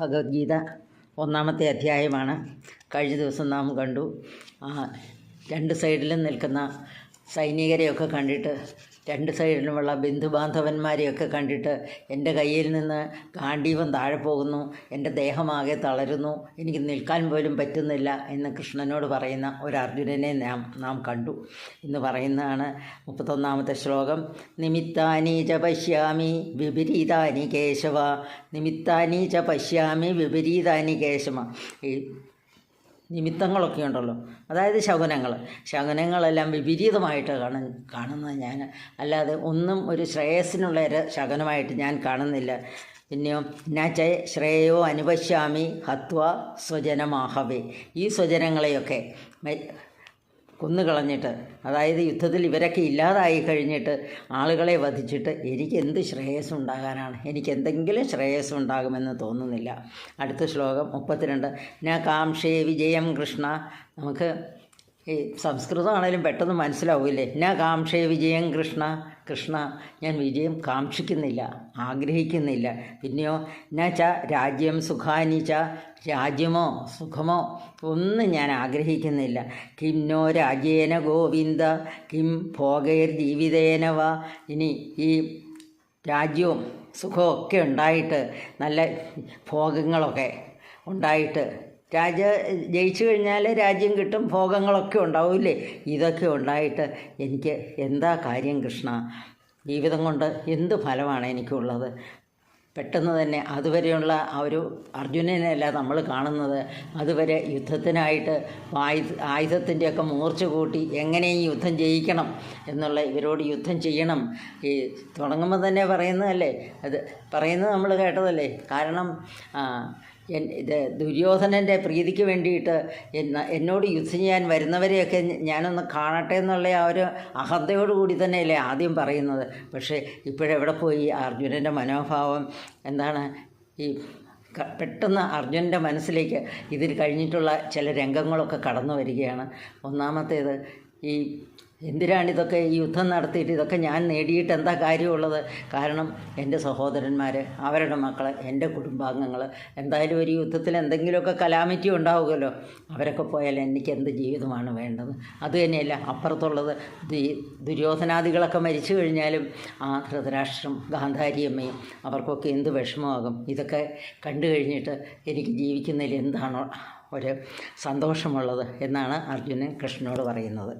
ഭഗവത്ഗീത ഒന്നാമത്തെ അധ്യായമാണ്. കഴിഞ്ഞ ദിവസം നാം കണ്ടു. രണ്ട് സൈഡിലും നിൽക്കുന്ന സൈനികരെയൊക്കെ കണ്ടിട്ട് രണ്ട് സൈഡിലുമുള്ള ബന്ധുബാന്ധവന്മാരെയൊക്കെ കണ്ടിട്ട് എന്റെ കയ്യിൽ നിന്ന് ഗാണ്ഡീവം താഴെ പോകുന്നു എന്റെ ദേഹമാകെ തളരുന്നു എനിക്ക് നിൽക്കാൻ പോലും പറ്റുന്നില്ല എന്ന് കൃഷ്ണനോട് പറയുന്ന ഒരു അർജുനനെ നാം നാം കണ്ടു എന്ന് പറയുന്നതാണ് മുപ്പത്തൊന്നാമത്തെ ശ്ലോകം. നിമിത്താനി ച പശ്യാമി വിപരീതാനി കേശവ നിമിത്താനി ച പശ്യാമി വിപരീതാനി കേശവ. ഈ നിമിത്തങ്ങളൊക്കെ ഉണ്ടല്ലോ. അതായത് ശകുനങ്ങൾ. ശകുനങ്ങളെല്ലാം വിപരീതമായിട്ട് കാണ കാണുന്നത് ഞാൻ. അല്ലാതെ ഒന്നും ഒരു ശ്രേയസ്സിനുള്ള ശകുനമായിട്ട് ഞാൻ കാണുന്നില്ല. പിന്നെയോ നാച്ച ശ്രേയോ അനുപശ്യാമി ഹത്വ സ്വജനമാഹവേ. ഈ സ്വജനങ്ങളെയൊക്കെ കൊന്നുകളഞ്ഞിട്ട് അതായത് യുദ്ധത്തിൽ ഇവരൊക്കെ ഇല്ലാതായി കഴിഞ്ഞിട്ട് ആളുകളെ വധിച്ചിട്ട് എനിക്ക് എന്ത് ശ്രേയസ് ഉണ്ടാകാനാണ് എനിക്ക് എന്തെങ്കിലും ശ്രേയസ് ഉണ്ടാകുമെന്ന് തോന്നുന്നില്ല. അടുത്ത ശ്ലോകം മുപ്പത്തിരണ്ട്. ന കാംക്ഷേ വിജയം കൃഷ്ണ. നമുക്ക് ഈ സംസ്കൃതമാണേലും പെട്ടെന്ന് മനസ്സിലാവില്ലേ? ഞാൻ കാംക്ഷേ വിജയം കൃഷ്ണ കൃഷ്ണ ഞാൻ വിജയം കാക്ഷിക്കുന്നില്ല ആഗ്രഹിക്കുന്നില്ല. പിന്നെയോ ഞാൻ ച രാജ്യം സുഖാനി ച രാജ്യമോ സുഖമോ ഒന്നും ഞാൻ ആഗ്രഹിക്കുന്നില്ല. കിം നോ രാജ്യേന ഗോവിന്ദ കിം ഭോഗേർ ജീവിതേനവ ഇനി ഈ രാജ്യവും സുഖമൊക്കെ ഉണ്ടായിട്ട് നല്ല ഭോഗങ്ങളൊക്കെ ഉണ്ടായിട്ട് രാജ ജയിച്ചു കഴിഞ്ഞാൽ രാജ്യം കിട്ടും ഭോഗങ്ങളൊക്കെ ഉണ്ടാവില്ലേ ഇതൊക്കെ ഉണ്ടായിട്ട് എനിക്ക് എന്താ കാര്യം കൃഷ്ണ? ജീവിതം കൊണ്ട് എന്ത് ഫലമാണ് എനിക്കുള്ളത്? പെട്ടെന്ന് തന്നെ അതുവരെയുള്ള ആ ഒരു അർജുനനെയല്ല നമ്മൾ കാണുന്നത്. അതുവരെ യുദ്ധത്തിനായിട്ട് ആയുധ ആയുധത്തിന്റെയൊക്കെ മൂർച്ച കൂട്ടി എങ്ങനെ ഈ യുദ്ധം ജയിക്കണം എന്നുള്ള ഇവരോട് യുദ്ധം ചെയ്യണം. ഈ തുടങ്ങുമ്പോൾ തന്നെ പറയുന്നതല്ലേ? അത് പറയുന്നത് നമ്മൾ കേട്ടതല്ലേ? കാരണം ഇത് ദുര്യോധനന്റെ പ്രീതിക്ക് വേണ്ടിയിട്ട് എന്ന എന്നോട് യുദ്ധം ചെയ്യാൻ വരുന്നവരെയൊക്കെ ഞാനൊന്ന് കാണട്ടെ എന്നുള്ള ആ ഒരു അഹന്തയോടുകൂടി തന്നെയല്ലേ ആദ്യം പറയുന്നത്. പക്ഷേ ഇപ്പോഴെവിടെ പോയി അർജുനന്റെ മനോഭാവം എന്താണ്? ഈ പെട്ടെന്ന് അർജുനന്റെ മനസ്സിലേക്ക് ഇതിൽ കഴിഞ്ഞിട്ടുള്ള ചില രംഗങ്ങളൊക്കെ കടന്നു വരികയാണ്. ഒന്നാമത്തേത് ഈ എന്തിനാണ് ഇതൊക്കെ ഈ യുദ്ധം നടത്തിയിട്ട് ഇതൊക്കെ ഞാൻ നേടിയിട്ട് എന്താ കാര്യമുള്ളത്? കാരണം എന്റെ സഹോദരന്മാർ അവരുടെ മക്കൾ എന്റെ കുടുംബാംഗങ്ങൾ എന്തായാലും ഒരു യുദ്ധത്തിൽ എന്തെങ്കിലുമൊക്കെ കലാമിറ്റി ഉണ്ടാവുമല്ലോ. അവരൊക്കെ പോയാൽ എനിക്ക് എന്ത് ജീവിതമാണ് വേണ്ടത്? അത് തന്നെയല്ല അപ്പുറത്തുള്ളത് ദുര്യോധനാദികളൊക്കെ മരിച്ചു കഴിഞ്ഞാലും ആ ധൃതരാഷ്ട്രം ഗാന്ധാരിയമ്മയും അവർക്കൊക്കെ എന്ത് വിഷമമാകും? ഇതൊക്കെ കണ്ടു കഴിഞ്ഞിട്ട് എനിക്ക് ജീവിക്കുന്നതിൽ എന്താണോ ഒരു സന്തോഷമുള്ളത് എന്നാണ് അർജുനൻ കൃഷ്ണനോട് പറയുന്നത്.